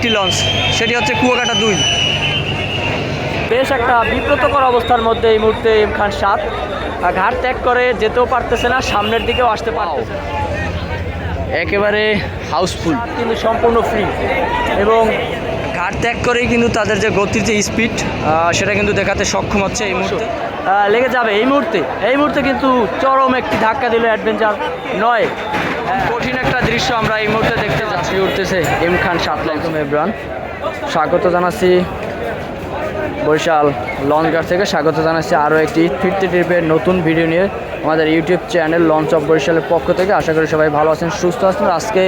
একটি লঞ্চ সেটি হচ্ছে কুয়াকাটা দুই। বেশ একটা বিব্রতকর অবস্থার মধ্যে এই মুহূর্তে এম খান সাত। ঘাট ত্যাগ করে যেতেও পারতেছে না সামনের দিকেও আসতে পারতেছে একেবারে হাউসফুল। কিন্তু সম্পূর্ণ ফ্রি এবং ঘাট ত্যাগ করেই কিন্তু তাদের যে গতির যে স্পিড সেটা কিন্তু দেখাতে সক্ষম হচ্ছে এই মুহূর্তে। লেগে যাবে এই মুহূর্তে। এই মুহূর্তে কিন্তু চরম একটি ধাক্কা দিল অ্যাডভেঞ্চার নয়। কঠিন একটা দৃশ্য আমরা এই মুহূর্তে দেখতে যাচ্ছি উঠতেছে এম খান সাতলাই একদম এব্রান স্বাগত জানাচ্ছি বরিশাল লঞ্চঘাট থেকে। স্বাগত জানাচ্ছি আরও একটি ফিরতি ট্রিপের নতুন ভিডিও নিয়ে আমাদের ইউটিউব চ্যানেল লঞ্চ অফ বরিশালের পক্ষ থেকে। আশা করি সবাই ভালো আছেন সুস্থ আছেন। আজকে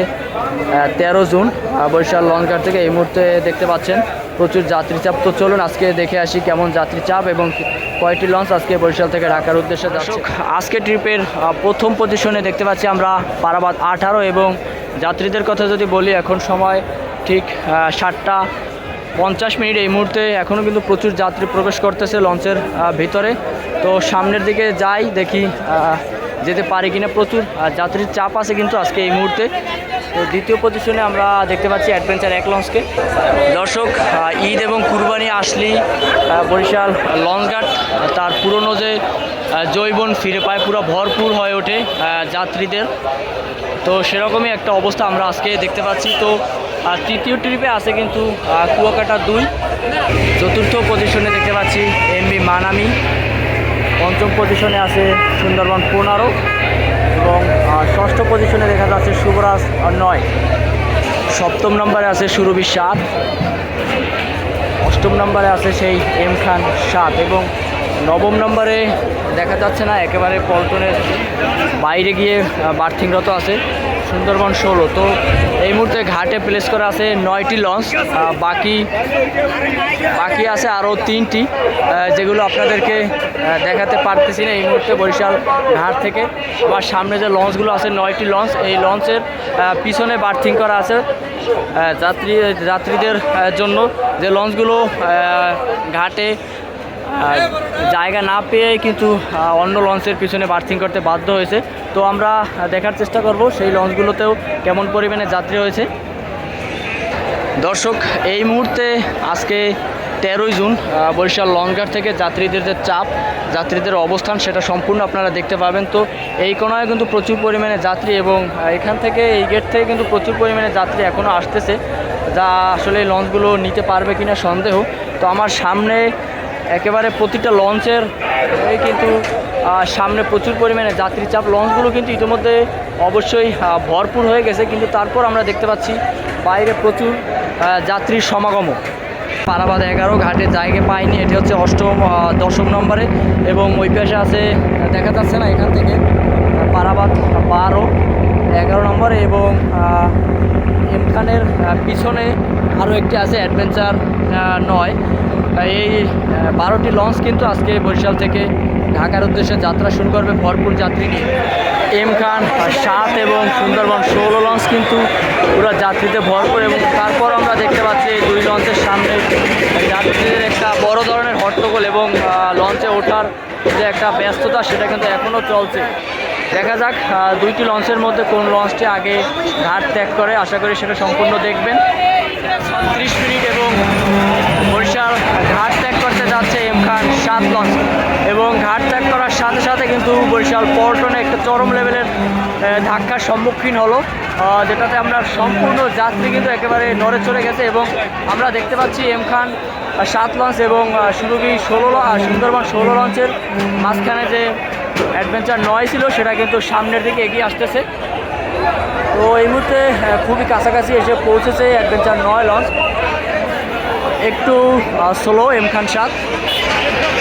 তেরো জুন বরিশাল লঞ্চঘাট থেকে এই মুহূর্তে দেখতে পাচ্ছেন প্রচুর যাত্রী চাপ তো চলুন আজকে দেখে আসি কেমন যাত্রী চাপ এবং কয়টি লঞ্চ আজকে বরিশাল থেকে ঢাকার উদ্দেশ্যে দর্শক, আজকে ট্রিপের প্রথম পজিশনে দেখতে পাচ্ছি আমরা পারাবাদ আঠারো এবং যাত্রীদের কথা যদি বলি, এখন সময় ঠিক সাতটা পঞ্চাশ মিনিট। এই মুহূর্তে এখনও কিন্তু প্রচুর যাত্রী প্রবেশ করতেছে লঞ্চের ভিতরে। তো সামনের দিকে যাই, দেখি যেতে পারি কিনা প্রচুর আহ, যাত্রীর চাপ আছে কিন্তু আজকে এই মুহূর্তে। তো দ্বিতীয় পজিশনে আমরা দেখতে পাচ্ছি অ্যাডভেঞ্চার এক লঞ্চকে দর্শক ঈদ এবং কুরবানি আসলেই আহ, বরিশাল লঞ্চঘাট তার পুরনো যে জৈবন ফিরে পায় পুরো ভরপুর হয়ে ওঠে যাত্রীদের। তো সেরকমই একটা অবস্থা আমরা আজকে দেখতে পাচ্ছি। তো আর তৃতীয় ট্রিপে আছে কিন্তু কুয়াকাটা দুই। চতুর্থ পজিশনে দেখতে পাচ্ছি এমবি মানামি। পঞ্চম পজিশনে আছে সুন্দরবন পনেরো এবং ষষ্ঠ পজিশনে দেখা যাচ্ছে শুভরাজ নয়। সপ্তম নম্বরে আছে সুরভি সাত। অষ্টম নম্বরে আছে সেই এম খান সাত এবং নবম নম্বরে দেখা যাচ্ছে না, একেবারে পল্টনের বাইরে গিয়ে বার্থিংরত আছে। সুন্দরবন ষোলো। তো এই মুহূর্তে ঘাটে প্লেস করা আছে নয়টি লঞ্চ বাকি বাকি আছে আরও তিনটি যেগুলো আপনাদেরকে দেখাতে পারতেছি না এই মুহূর্তে বরিশাল ঘাট থেকে। আমার সামনে যে লঞ্চগুলো আছে নয়টি লঞ্চ এই লঞ্চের পিছনে বার্থিং করা আছে যাত্রী, যাত্রীদের জন্য। যে লঞ্চগুলো ঘাটে জায়গা না পেয়ে কিন্তু অন্য লঞ্চের পিছনে বার্থিং করতে বাধ্য হয়েছে। তো আমরা দেখার চেষ্টা করব সেই লঞ্চগুলোতেও কেমন পরিমাণে যাত্রী হয়েছে। দর্শক, এই মুহূর্তে আজকে তেরোই জুন বরিশাল লঞ্চঘাট থেকে যাত্রীদের যে চাপ, যাত্রীদের অবস্থান সেটা সম্পূর্ণ আপনারা দেখতে পাবেন। তো এই কোনায় কিন্তু প্রচুর পরিমাণে যাত্রী এবং এখান থেকে এই গেট থেকে কিন্তু প্রচুর পরিমাণে যাত্রী এখনও আসতেছে। যা আসলে লঞ্চগুলো নিতে পারবে কিনা সন্দেহ। তো আমার সামনে একেবারে প্রতিটা লঞ্চের কিন্তু সামনে প্রচুর পরিমাণে যাত্রী চাপ। লঞ্চগুলো কিন্তু ইতিমধ্যে অবশ্যই ভরপুর হয়ে গেছে। কিন্তু তারপর আমরা দেখতে পাচ্ছি বাইরে প্রচুর যাত্রীর সমাগমও পারাবাদ এগারো ঘাটে জায়গা পায়নি এটি হচ্ছে অষ্টম দশম নম্বরে এবং ওই পাশে আছে, দেখা যাচ্ছে না এখান থেকে পারাবাদ বারো, এগারো নম্বরে এবং এমখানের পিছনে আরও একটি আছে, অ্যাডভেঞ্চার নয়। আহ, এই বারোটি লঞ্চ কিন্তু আজকে বরিশাল থেকে ঢাকার উদ্দেশ্যে যাত্রা শুরু করবে ভরপুর যাত্রী নিয়ে। এম খান সাত এবং সুন্দরবন ষোলো লঞ্চ কিন্তু পুরো যাত্রীতে ভরপুর এবং তারপর আমরা দেখতে পাচ্ছি এই দুই লঞ্চের সামনে যাত্রীদের একটা বড় ধরনের হট্টগোল এবং লঞ্চে ওঠার যে একটা ব্যস্ততা সেটা কিন্তু এখনও চলছে। দেখা যাক দুইটি লঞ্চের মধ্যে কোন লঞ্চটি আগে ঘাট ত্যাগ করে। আশা করি সেটা সম্পূর্ণ দেখবেন। ছত্রিশ মিনিট এবং বরিশাল ঘাট ত্যাগ করতে যাচ্ছে এম খান সাত লঞ্চ এবং ঘাট ত্যাগ করার সাথে সাথে কিন্তু বরিশাল পল্টনে একটা চরম লেভেলের ধাক্কার সম্মুখীন হলো। যেটাতে আমরা সম্পূর্ণ যাত্রী কিন্তু একেবারে নড়ে চলে গেছে এবং আমরা দেখতে পাচ্ছি এম খান সাত লঞ্চ এবং সুরভি ষোলো সুন্দরবন ষোলো লঞ্চের মাঝখানে যে অ্যাডভেঞ্চার নয় ছিল, সেটা কিন্তু সামনের দিকে এগিয়ে আসতেছে। তো এই মুহূর্তে খুবই কাছাকাছি এসে পৌঁছেছে অ্যাডভেঞ্চার নয় লঞ্চ। একটু স্লো এম খান সাত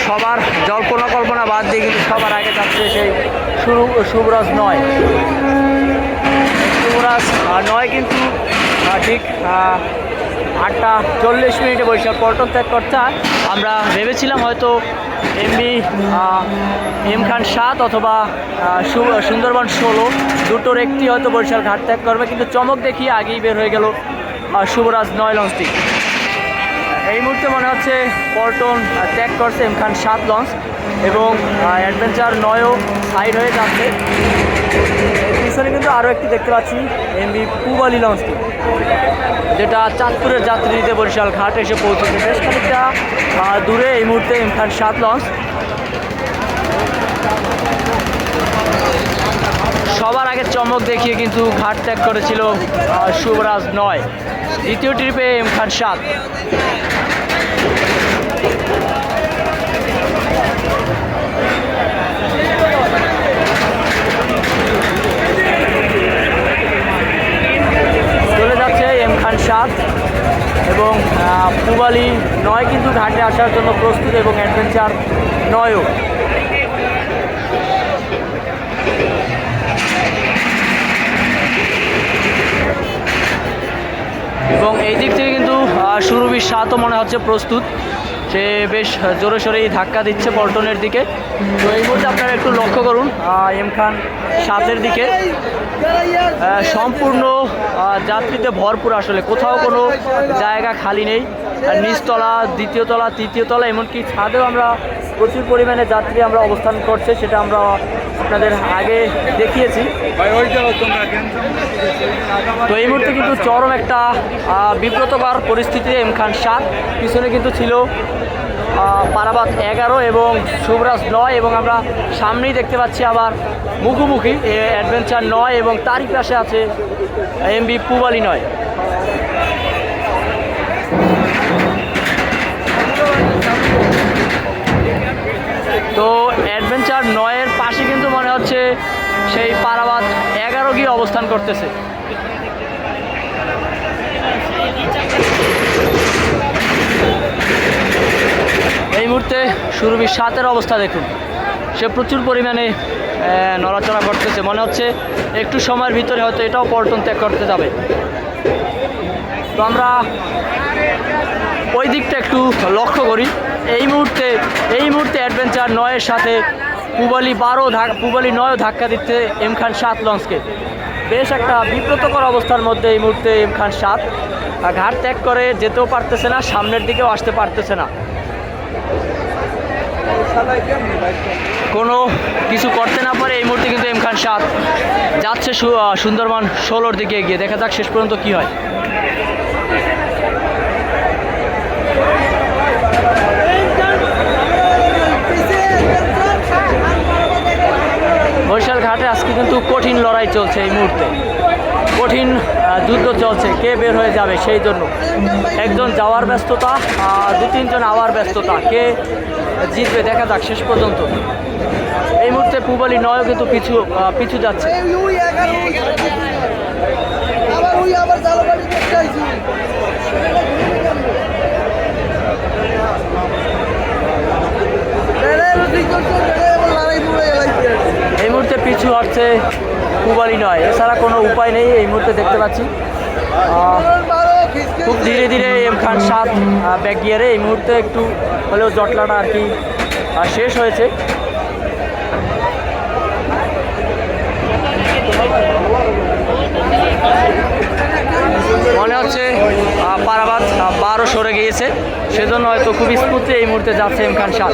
সবার জল্পনা কল্পনা বাদ দিয়ে কিন্তু সবার আগে যাচ্ছে সেই শুরু, শুভরাজ নয়। শুভরাজ নয় কিন্তু ঠিক আটটা চল্লিশ মিনিটে বৈশাখ পল্টন ত্যাগ করতে। আমরা ভেবেছিলাম হয়তো এমবি এম খান সাত অথবা সুন্দরবন ষোলো, দুটোর একটি হয়তো বরিশাল ঘাট ত্যাগ করবে। কিন্তু চমক দেখিয়ে আগেই বের হয়ে গেল শুভরাজ নয় লঞ্চটি। এই মুহূর্তে মনে হচ্ছে পল্টন ত্যাগ করছে এম খান সাত লঞ্চ এবং অ্যাডভেঞ্চার নয়ও সাইড হয়ে যাচ্ছে। পিছনে কিন্তু আরও একটি দেখতে পাচ্ছি এমবি পুবালি লঞ্চটি, যেটা চাঁদপুরের যাত্রী নিতে বরিশাল ঘাট এসে পৌঁছেছে। বেশ খানিকটা দূরে এই মুহূর্তে এম খান সাত লঞ্চ। সবার আগে চমক দেখিয়ে কিন্তু ঘাট ত্যাগ করেছিল শুভরাজ নয়। দ্বিতীয় ট্রিপে এম খান সাত। এই দিক থেকে কিন্তু সুরভির সাতও মনে হচ্ছে প্রস্তুত। সে বেশ জোরে সোরেই ধাক্কা দিচ্ছে পল্টনের দিকে। তো এই মুহূর্তে আপনারা একটু লক্ষ্য করুন এম খান সাতের দিকে। সম্পূর্ণ যাত্রীতে ভরপুর আসলে। কোথাও কোনো জায়গা খালি নেই। নিচতলা দ্বিতীয় তলা, তৃতীয় তলা, এমনকি ছাদেও আমরা প্রচুর পরিমাণে যাত্রী আমরা অবস্থান করছে, সেটা আমরা আপনাদের আগে দেখিয়েছি। তো এই মুহূর্তে কিন্তু চরম একটা বিব্রতকর পরিস্থিতিতে এম খান সাত পিছনে কিন্তু ছিল পারাবাদ এগারো এবং শুভরাজ নয় এবং আমরা সামনেই দেখতে পাচ্ছি আবার মুখোমুখি অ্যাডভেঞ্চার নয় এবং তারই পাশে আছে এমবি পুবালি নয়। তো অ্যাডভেঞ্চার নয়ের পাশে কিন্তু মনে হচ্ছে সেই পারাবাদ এগারো গিয়ে অবস্থান করতেছে। এই মুহূর্তে সুরভির সাতের অবস্থা দেখুন। সে প্রচুর পরিমাণে নড়াচড়া করতেছে। মনে হচ্ছে একটু সময়ের ভিতরে হয়তো এটাও পল্টন ত্যাগ করতে যাবে। তো আমরা ওই দিকটা একটু লক্ষ্য করি। এই মুহূর্তে এই মুহূর্তে অ্যাডভেঞ্চার নয়ের সাথে পুবালি বারো পুবালি নয়ও ধাক্কা দিচ্ছে এম খান সাত লঞ্চকে বেশ একটা বিব্রতকর অবস্থার মধ্যে এই মুহূর্তে এম খান সাত। ঘাট ত্যাগ করে যেতেও পারতেছে না, সামনের দিকেও আসতে পারতেছে না। কোনো কিছু করতে না পারে এই মুহূর্তে কিন্তু এম খান সাত। যাচ্ছে সুন্দরবন ষোলোর দিকে এগিয়ে। দেখা যাক শেষ পর্যন্ত কি হয়। বরিশাল ঘাটে আজকে কিন্তু কঠিন লড়াই চলছে এই মুহূর্তে। কঠিন যুদ্ধ চলছে, কে বের হয়ে যাবে সেই জন্য। একজন যাওয়ার ব্যস্ততা দু তিনজন আওয়ার ব্যস্ততা। কে জিতবে দেখা যাক, শেষ পর্যন্ত। এই মুহূর্তে পুবালি নয়ও কিন্তু পিছু পিছু যাচ্ছে। ওই এই মুহূর্তে পিছু হচ্ছে পুবালি নয়। এছাড়া কোনো উপায় নেই, এই মুহূর্তে দেখতে পাচ্ছি। খুব ধীরে ধীরে এম খান সাত ব্যাক গিয়ারে এই মুহূর্তে একটু হলেও জটলাটা আর কি শেষ হয়েছে। মনে হচ্ছে পারাবাদ বারো সরে গিয়েছে। সেজন্য হয়তো খুব স্মুথলি এই মুহূর্তে যাচ্ছে এম খান সাত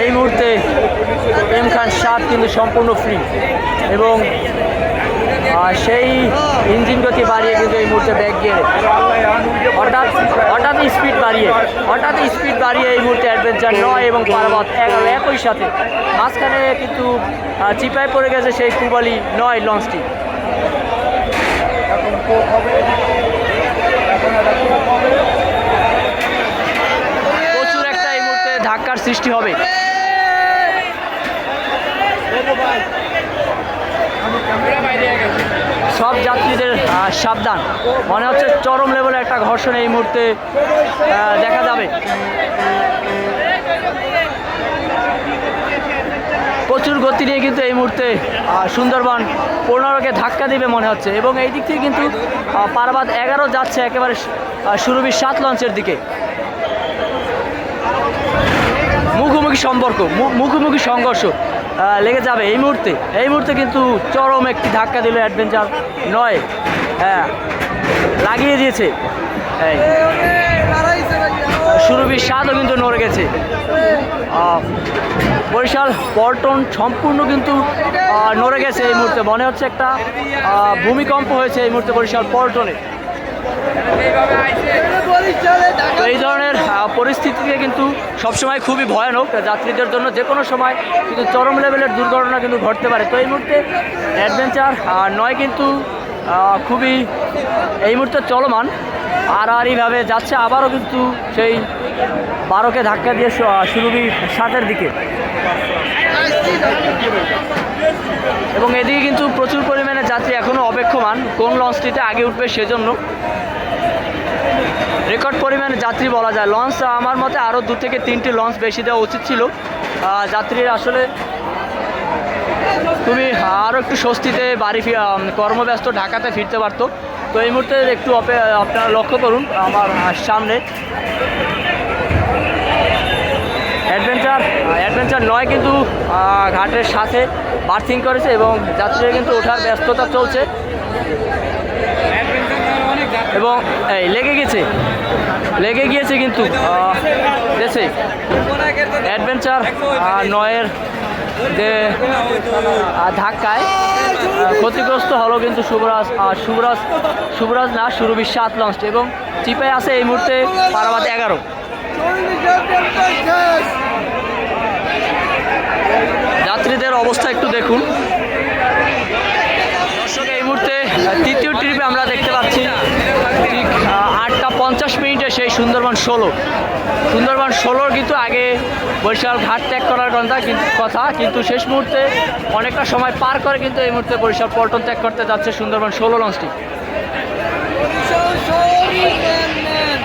এই মুহূর্তে এম খান সাত কিন্তু সম্পূর্ণ ফ্রি এবং সেই ইঞ্জিন গতি বাড়িয়ে কিন্তু এই মুহূর্তে ব্যাক গিয়ে হঠাৎ হঠাৎ স্পিড বাড়িয়ে, হঠাৎ স্পিড বাড়িয়ে এই মুহূর্তে অ্যাডভেঞ্চার নয় এবং পার্বত এগারো একই সাথে। মাঝখানে কিন্তু চিপায় পড়ে গেছে সেই পুবালি নয় লঞ্চটি প্রচুর একটা এই মুহূর্তে ধাক্কার সৃষ্টি হবে। সব যাত্রীদের সাবধান। মনে হচ্ছে চরম লেভেলে একটা ঘর্ষণ এই মুহূর্তে দেখা যাবে। প্রচুর গতি নিয়ে কিন্তু এই মুহূর্তে সুন্দরবন পনেরোকে ধাক্কা দিবে মনে হচ্ছে। এবং এই দিক থেকে কিন্তু পারাবাদ এগারো যাচ্ছে একেবারে সুরভির সাত লঞ্চের দিকে। মুখোমুখি সম্পর্ক মুখোমুখি সংঘর্ষ লেগে যাবে এই মুহূর্তে। এই মুহূর্তে কিন্তু চরম একটি ধাক্কা দিল অ্যাডভেঞ্চার নয়। হ্যাঁ লাগিয়ে দিয়েছে। সুরভির স্বাদও কিন্তু নড়ে গেছে। বরিশাল পল্টন সম্পূর্ণ কিন্তু নড়ে গেছে এই মুহূর্তে। মনে হচ্ছে একটা ভূমিকম্প হয়েছে এই মুহূর্তে বরিশাল পল্টনে। তো এই ধরনের পরিস্থিতিকে কিন্তু সবসময় খুবই ভয়ানক যাত্রীদের জন্য যে কোনো সময় কিন্তু চরম লেভেলের দুর্ঘটনা কিন্তু ঘটতে পারে। তো এই মুহূর্তে অ্যাডভেঞ্চার নয় কিন্তু খুবই এই মুহূর্তে চলমান। আর আর এইভাবে যাচ্ছে আবারও কিন্তু সেই বারোকে ধাক্কা দিয়ে সুরভি সাতের দিকে। এবং এদিকে কিন্তু প্রচুর পরিমাণে যাত্রী এখনও অপেক্ষমান কোন লঞ্চটিতে আগে উঠবে সেজন্য। রেকর্ড পরিমাণে যাত্রী বলা যায়। লঞ্চ আমার মতে আরও দু থেকে তিনটি লঞ্চ বেশি দেওয়া উচিত ছিল। যাত্রীরা আসলে খুবই আরও একটু স্বস্তিতে বাড়ি কর্মব্যস্ত ঢাকাতে ফিরতে পারতো। তো এই মুহূর্তে একটু আপনারা লক্ষ্য করুন আমার সামনে। অ্যাডভেঞ্চার অ্যাডভেঞ্চার নয় কিন্তু ঘাটের সাথে বার্থিং করেছে এবং যাত্রীরা কিন্তু ওঠার ব্যস্ততা চলছে। এবং, এই, লেগে গেছে। লেগে গিয়েছে কিন্তু দেশে অ্যাডভেঞ্চার নয়ের যে ধাক্কায় ক্ষতিগ্রস্ত হলো কিন্তু শুভরাজ শুভরাজ শুভরাজ না, সুরভি সাত লঞ্চ এবং চিপায় আছে এই মুহূর্তে পারাবাদ এগারো। যাত্রীদের অবস্থা একটু দেখুন। দর্শক, এই মুহূর্তে তৃতীয় ট্রিপে আমরা দেখতে পাচ্ছি, ঠিক আটটা পঞ্চাশ মিনিটে সেই সুন্দরবন ষোলো। সুন্দরবন ষোলোর কিন্তু আগে বরিশাল ঘাট ত্যাগ করার কথা কিন্তু কথা, কিন্তু শেষ মুহূর্তে অনেকটা সময় পার করে কিন্তু এই মুহূর্তে বরিশাল পল্টন ত্যাগ করতে যাচ্ছে সুন্দরবন ষোলো লঞ্চটি বরিশাল শহরই নেন নেন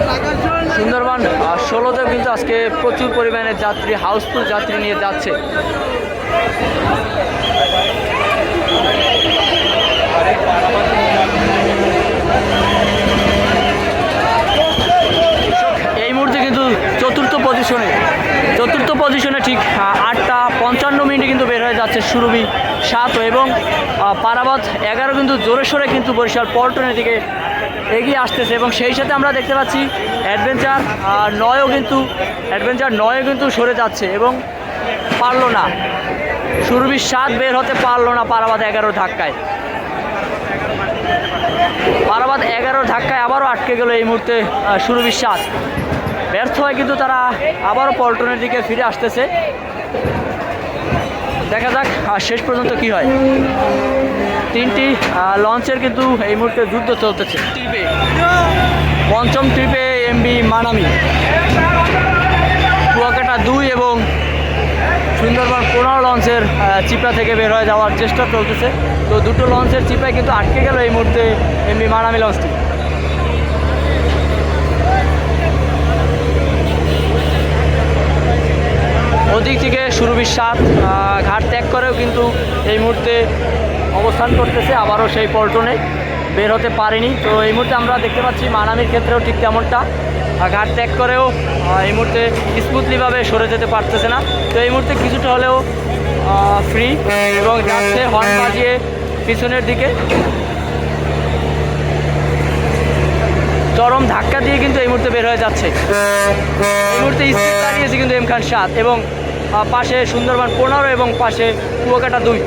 ঢাকার শহর না সুন্দরবন আহ, ষোলোতেও কিন্তু আজকে প্রচুর পরিমাণে যাত্রী, হাউসফুল যাত্রী নিয়ে যাচ্ছে। এই মুহূর্তে কিন্তু চতুর্থ পজিশনে চতুর্থ পজিশনে ঠিক আটটা পঞ্চান্ন মিনিটে কিন্তু বের হয়ে যাচ্ছে সুরভি সাত এবং পারাবাদ এগারো কিন্তু জোরে সোরে কিন্তু বরিশাল পল্টনের দিকে এগিয়ে আসতেছে এবং সেই সাথে আমরা দেখতে পাচ্ছি অ্যাডভেঞ্চার নয়ও কিন্তু অ্যাডভেঞ্চার নয়ও কিন্তু সরে যাচ্ছে এবং পারল না। সুরভির সাত বের হতে পারল না পারাবাদ এগারো ধাক্কায়। পারাবাদ এগারো ধাক্কায় আবারও আটকে গেল এই মুহূর্তে আহ, সুরভির সাত। ব্যর্থ হয় কিন্তু তারা আবারও পল্টনের দিকে ফিরে আসতেছে। দেখা যাক শেষ পর্যন্ত কি হয়। তিনটি লঞ্চের কিন্তু এই মুহূর্তে যুদ্ধ চলতেছে। ট্রিপে পঞ্চম ট্রিপে এমবি মানামি। কুয়াকাটা দুই এবং সুন্দরবন পনেরো লঞ্চের চিপা থেকে বের হয়ে যাওয়ার চেষ্টা চলতেছে। তো দুটো লঞ্চের চিপায় কিন্তু আটকে গেল এই মুহূর্তে এমবি মানামি লঞ্চটি ওদিক থেকে সুরভির সাত ঘাট ত্যাগ করেও কিন্তু এই মুহূর্তে অবস্থান করতেছে, আবারও সেই পল্টনে বের হতে পারেনি। তো এই মুহূর্তে আমরা দেখতে পাচ্ছি মানামির ক্ষেত্রেও ঠিক তেমনটা। ঘাট ত্যাগ করেও এই মুহূর্তে স্মুথলিভাবে সরে যেতে পারতেছে না। তো এই মুহূর্তে কিছুটা হলেও ফ্রি এবং যাচ্ছে হর্ন বাজিয়ে পিছনের দিকে। চরম ধাক্কা দিয়ে কিন্তু এই মুহূর্তে বের হয়ে যাচ্ছে। এই মুহূর্তে স্পিড দাঁড়িয়েছে কিন্তু এম খান সাত এবং পাশে সুন্দরবন পনেরো এবং পাশে কুয়াকাটা দুই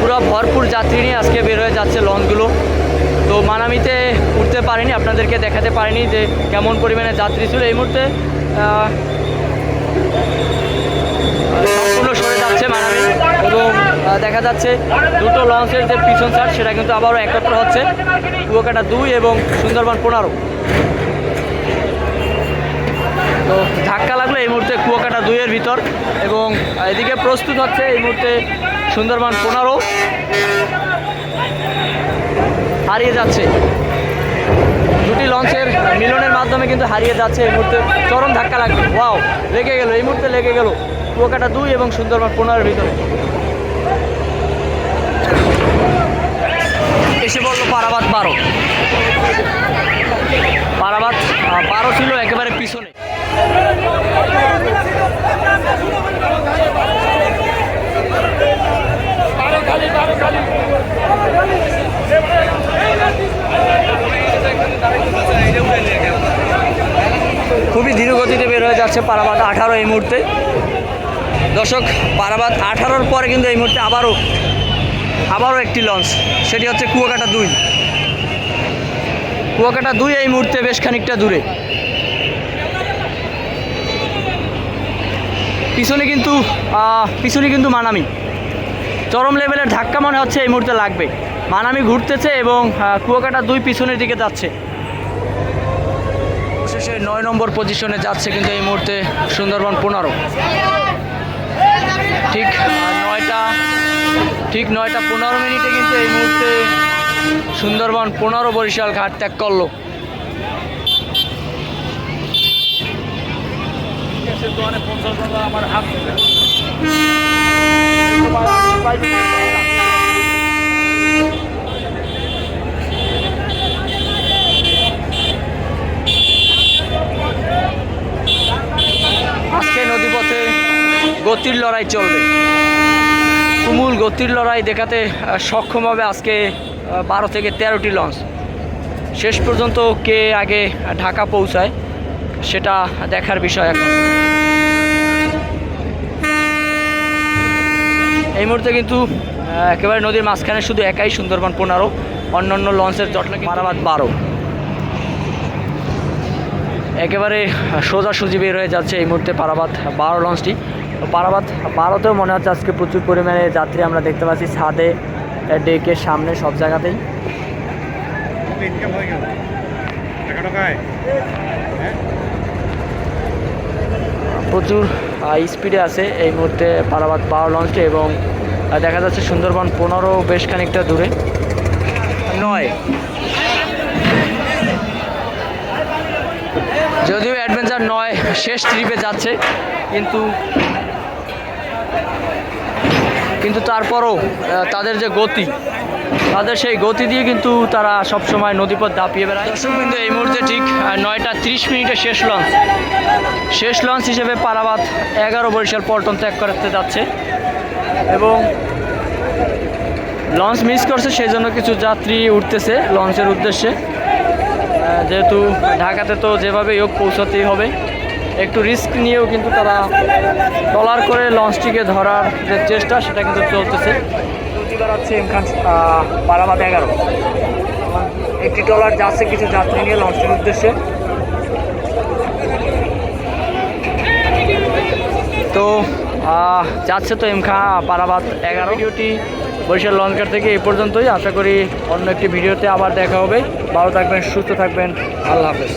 পুরো ভরপুর যাত্রী নিয়ে আজকে বের হয়ে যাচ্ছে লঞ্চগুলো। তো মানামিতে উঠতে পারিনি, আপনাদেরকে দেখাতে পারিনি যে কেমন পরিমাণে যাত্রী ছিল। এই মুহূর্তে সম্পূর্ণ সরে যাচ্ছে মানামি এবং দেখা যাচ্ছে দুটো লঞ্চের যে পিছন সার সেটা কিন্তু আবারও একত্র হচ্ছে। কুয়াকাটা দুই এবং সুন্দরবন পনেরো। তো ধাক্কা লাগল এই মুহূর্তে কুয়াকাটা দুইয়ের ভিতর এবং এদিকে প্রস্তুত হচ্ছে। এই মুহূর্তে সুন্দরবন পনেরো। হারিয়ে যাচ্ছে। দুটি লঞ্চের মিলনের মাধ্যমে কিন্তু হারিয়ে যাচ্ছে এই মুহূর্তে। চরম ধাক্কা লাগবে ওয়াও, লেগে গেল, এই মুহূর্তে লেগে গেল। কুয়াকাটা দুই এবং সুন্দরবন পনেরোর ভিতরে। এসে বলল পারাবাদ বারো। পারাবাদ বারো ছিল একেবারে পিছনে। খুবই ধীর গতিতে বের হয়ে যাচ্ছে পারাবাদ আঠারো এই মুহূর্তে। দর্শক পারাবাদ আঠারোর পরে কিন্তু এই মুহূর্তে আবারও আবারও একটি লঞ্চ। সেটি হচ্ছে কুয়াকাটা দুই। কুয়াকাটা দুই এই মুহূর্তে বেশ খানিকটা দূরে। পিছনে কিন্তু পিছনে কিন্তু মানামি। চরম লেভেলের ধাক্কা মনে হচ্ছে এই মুহূর্তে লাগবে। মানামি ঘুরতেছে এবং কুয়াকাটা দুই পিছনের দিকে যাচ্ছে। শেষে নয় নম্বর পজিশনে যাচ্ছে কিন্তু এই মুহূর্তে সুন্দরবন পনেরো। ঠিক নয়টা ঠিক নয়টা পনেরো মিনিটে কিন্তু এই মুহূর্তে সুন্দরবন পনেরো বরিশাল ঘাট ত্যাগ করল। আজকে নদীপথে গতির লড়াই চলবে। তুমুল গতির লড়াই দেখাতে সক্ষম হবে আজকে বারো থেকে তেরোটি লঞ্চ শেষ পর্যন্ত কে আগে ঢাকা পৌঁছায়, সেটা দেখার বিষয় এখন। এই মুহূর্তে কিন্তু একেবারে নদীর মাঝখানে শুধু একাই সুন্দরবন পনেরো, অন্যান্য লঞ্চের জটলা মারাবাদ বারো। একেবারে সোজাসুজি বের হয়ে যাচ্ছে এই মুহূর্তে পারাবাদ বারো লঞ্চটি। পারাবাদ বারোতেও মনে হচ্ছে আজকে প্রচুর পরিমাণে যাত্রী আমরা দেখতে পাচ্ছি ছাদে ডেকে সামনে সব জায়গাতেই। প্রচুর স্পিডে আছে। এই মুহূর্তে পারাবাদ পাওয়ার লঞ্চটি এবং দেখা যাচ্ছে সুন্দরবন পনেরো বেশ খানিকটা দূরে। নয়। যদিও অ্যাডভেঞ্চার নয়, শেষ ট্রিপে যাচ্ছে, কিন্তু কিন্তু তারপরও তাদের যে গতি তাদের সেই গতি দিয়ে কিন্তু তারা সবসময় নদীপথ দাপিয়ে বেড়ায়। দর্শক কিন্তু এই মুহূর্তে ঠিক নয়টা তিরিশ মিনিটে শেষ লঞ্চ। শেষ লঞ্চ হিসেবে পারাবাদ এগারো বরিশাল পল্টন ত্যাগ করতে যাচ্ছে। এবং লঞ্চ মিস করছে সেই জন্য কিছু যাত্রী উঠতেছে লঞ্চের উদ্দেশ্যে। যেহেতু ঢাকাতে তো যেভাবে হোক পৌঁছাতেই হবে। একটু রিস্ক নিয়েও কিন্তু তারা ট্রলার করে লঞ্চটিকে ধরার যে চেষ্টা, সেটা কিন্তু চলতেছে। প্রতিবার হচ্ছে এমখান পারাবাদ এগারো। একটি ট্রলার যাচ্ছে কিছু যাত্রী নিয়ে লঞ্চের উদ্দেশ্যে। তো যাচ্ছে তো এমখা পারাবাদ এগারো। ভিডিওটি বরিশাল লঞ্চঘাট থেকে এই পর্যন্তই। আশা করি অন্য একটি ভিডিওতে আবার দেখা হবে। ভালো থাকবেন, সুস্থ থাকবেন। আল্লাহ হাফেজ।